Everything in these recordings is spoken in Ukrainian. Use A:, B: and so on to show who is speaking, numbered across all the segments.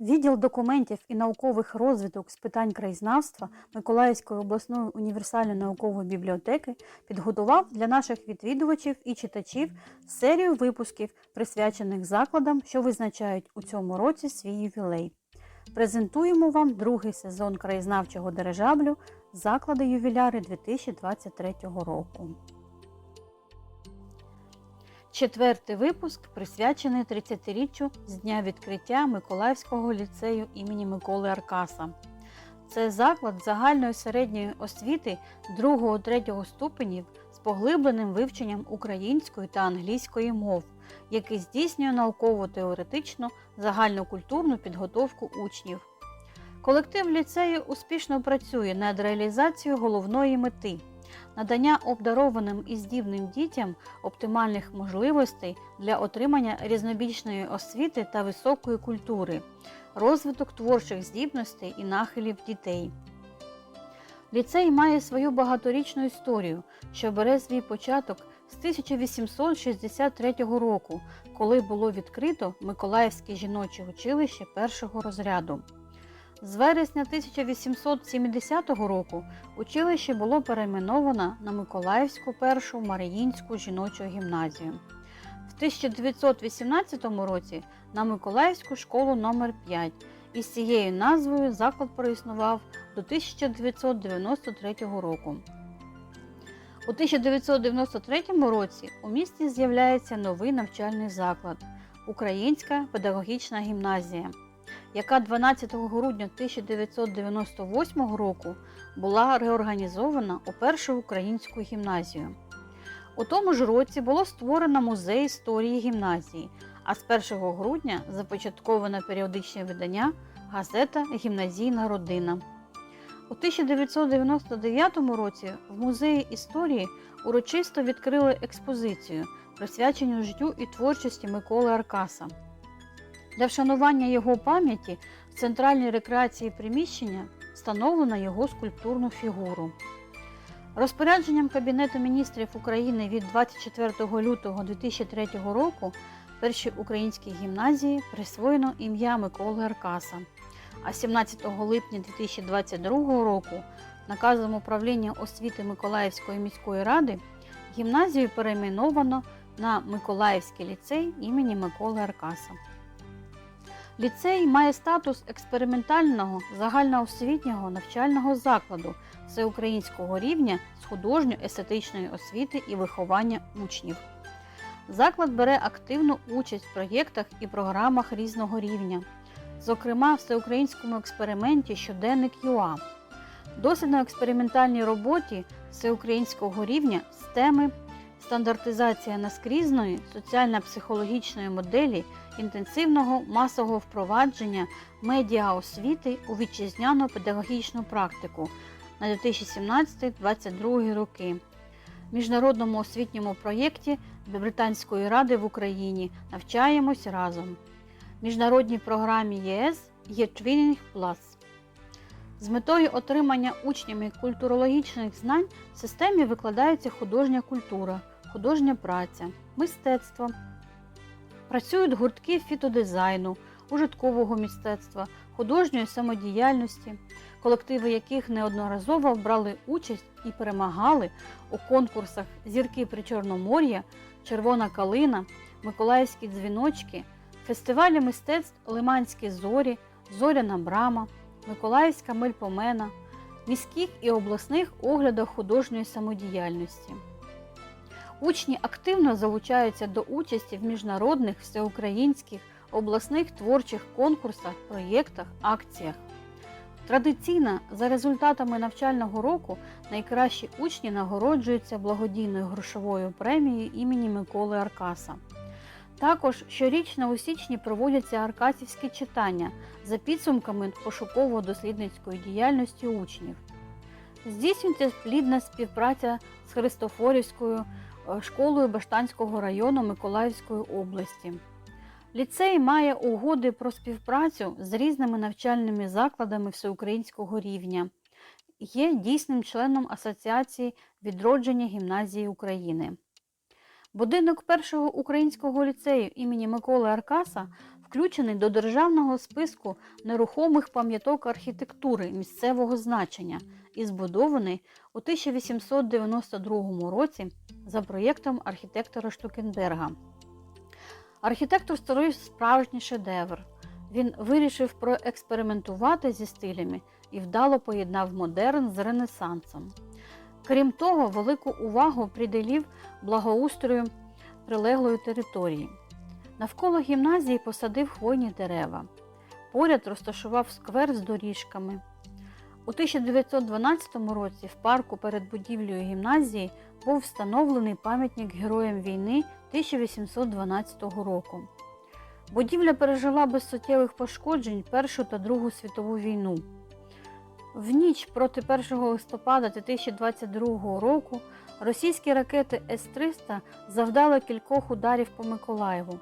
A: Відділ документів і наукових розвиток з питань краєзнавства Миколаївської обласної універсальної наукової бібліотеки підготував для наших відвідувачів і читачів серію випусків, присвячених закладам, що визначають у цьому році свій ювілей. Презентуємо вам другий сезон краєзнавчого дирижаблю Заклади ювіляри 2023 року. Четвертий випуск присвячений 30-річчю з дня відкриття Миколаївського ліцею імені Миколи Аркаса. Це заклад загальної середньої освіти 2-3 ступенів з поглибленим вивченням української та англійської мов, який здійснює науково-теоретичну загальнокультурну підготовку учнів. Колектив ліцею успішно працює над реалізацією головної мети надання обдарованим і здібним дітям оптимальних можливостей для отримання різнобічної освіти та високої культури, розвиток творчих здібностей і нахилів дітей. Ліцей має свою багаторічну історію, що бере свій початок з 1863 року, коли було відкрито Миколаївське жіноче училище першого розряду. З вересня 1870 року училище було перейменовано на Миколаївську першу Маріїнську жіночу гімназію. В 1918 році на Миколаївську школу номер 5 і з цією назвою заклад проіснував до 1993 року. У 1993 році у місті з'являється новий навчальний заклад Українська педагогічна гімназія яка 12 грудня 1998 року була реорганізована у першу українську гімназію. У тому ж році було створено музей історії гімназії, а з 1 грудня започатковано періодичне видання газета Гімназійна родина. У 1999 році в музеї історії урочисто відкрили експозицію, присвячену життю і творчості Миколи Аркаса. Для вшанування його пам'яті в центральній рекреації приміщення встановлено його скульптурну фігуру. Розпорядженням Кабінету міністрів України від 24 лютого 2003 року першій українській гімназії присвоєно ім'я Миколи Аркаса, а 17 липня 2022 року наказом управління освіти Миколаївської міської ради гімназію перейменовано на Миколаївський ліцей імені Миколи Аркаса. Ліцей має статус експериментального загальноосвітнього навчального закладу всеукраїнського рівня з художньо-естетичної освіти і виховання учнів. Заклад бере активну участь в проєктах і програмах різного рівня, зокрема всеукраїнському експерименті Щоденник ЮА, дослідно-експериментальній роботі всеукраїнського рівня з теми стандартизація наскрізної соціально-психологічної моделі інтенсивного масового впровадження медіаосвіти у вітчизняну педагогічну практику на 2017-2022 роки. Міжнародному освітньому проєкті Британської ради в Україні Навчаємось разом. Міжнародній програмі ЄС є Twinning Plus. З метою отримання учнями культурологічних знань в системі викладається художня культура, художня праця, мистецтво. Працюють гуртки фітодизайну, ужиткового мистецтва, художньої самодіяльності, колективи яких неодноразово брали участь і перемагали у конкурсах Зірки Причорномор'я, Червона калина, Миколаївські дзвіночки, фестивалі мистецтв Лиманські зорі, Зоряна брама, Миколаївська мельпомена, міських і обласних оглядах художньої самодіяльності. Учні активно залучаються до участі в міжнародних, всеукраїнських, обласних творчих конкурсах, проєктах, акціях. Традиційно за результатами навчального року найкращі учні нагороджуються благодійною грошовою премією імені Миколи Аркаса. Також щорічно у січні проводяться аркасівські читання за підсумками пошуково-дослідницької діяльності учнів. Здійснюється плідна співпраця з Христофорівською е, школою Баштанського району Миколаївської області. Ліцей має угоди про співпрацю з різними навчальними закладами всеукраїнського рівня. Є дійсним членом Асоціації відродження гімназії України. Будинок першого українського ліцею імені Миколи Аркаса включений до державного списку нерухомих пам'яток архітектури місцевого значення і збудований у 1892 році за проєктом архітектора Штукенберга. Архітектор створив справжній шедевр. Він вирішив проекспериментувати зі стилями і вдало поєднав модерн з ренесансом. Крім того, велику увагу приділив благоустрою прилеглої території. Навколо гімназії посадив хвойні дерева. Поряд розташував сквер з доріжками. У 1912 році в парку перед будівлею гімназії був встановлений пам'ятник героям війни 1812 року. Будівля пережила без суттєвих пошкоджень Першу та Другу світову війну. В ніч проти 1 листопада 2022 року російські ракети С-300 завдали кількох ударів по Миколаєву.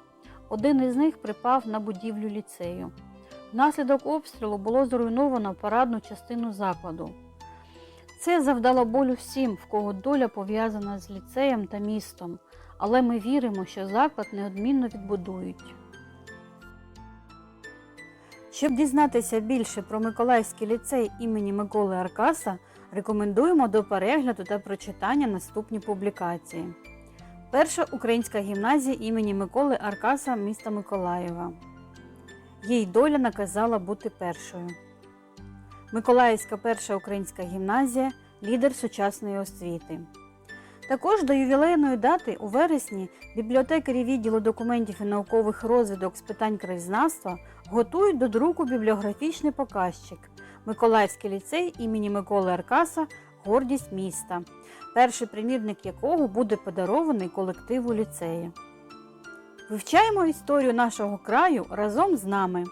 A: Один із них припав на будівлю ліцею. Внаслідок обстрілу було зруйновано парадну частину закладу. Це завдало болю всім, в кого доля пов'язана з ліцеєм та містом, але ми віримо, що заклад неодмінно відбудують. Щоб дізнатися більше про Миколаївський ліцей імені Миколи Аркаса, рекомендуємо до перегляду та прочитання наступні публікації. Перша українська гімназія імені Миколи Аркаса міста Миколаєва. Їй доля наказала бути першою. Миколаївська перша українська гімназія лідер сучасної освіти. Також до ювілейної дати у вересні бібліотекарі відділу документів і наукових розвідок з питань краєзнавства готують до друку бібліографічний показчик Миколаївський ліцей імені Миколи Аркаса Гордість міста, перший примірник якого буде подарований колективу ліцею. Вивчаємо історію нашого краю разом з нами.